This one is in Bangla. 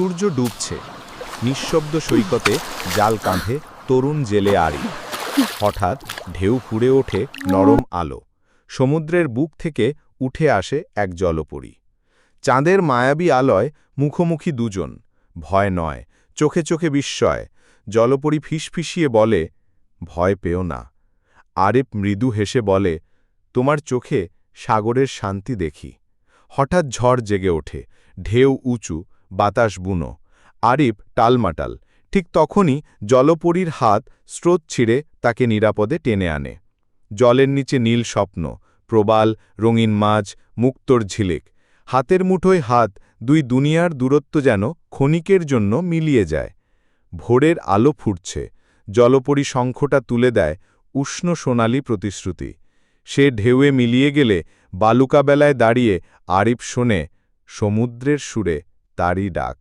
সূর্য ডুবছে। নিঃশব্দ সৈকতে জাল কাঁধে তরুণ জেলে আড়ি। হঠাৎ ঢেউ ফুড়ে ওঠে নরম আলো। সমুদ্রের বুক থেকে উঠে আসে এক জলপরী। চাঁদের মায়াবী আলয় মুখোমুখি দুজন। ভয় নয়, চোখে চোখে বিস্ময়। জলপরী ফিসফিসিয়ে বলে, ভয় পেও না। আরেপ মৃদু হেসে বলে, তোমার চোখে সাগরের শান্তি দেখি। হঠাৎ ঝড় জেগে ওঠে। ঢেউ উঁচু বাতাস বুনো। আরিফ টালমাটাল। ঠিক তখনই জলপরীর হাত স্রোত ছিঁড়ে তাকে নিরাপদে টেনে আনে। জলের নিচে নীল স্বপ্ন, প্রবাল, রঙিন মাছ, মুক্তর ঝিলিক। হাতের মুঠোয় হাত দুই দুনিয়ার দূরত্ব যেন ক্ষণিকের জন্য মিলিয়ে যায়। ভোরের আলো ফুটছে। জলপরী শঙ্খটা তুলে দেয় উষ্ণ সোনালি প্রতিশ্রুতি। সে ঢেউয়ে মিলিয়ে গেলে বালুকাবেলায় দাঁড়িয়ে আরিফ শোনে সমুদ্রের সুরে তারই ডাক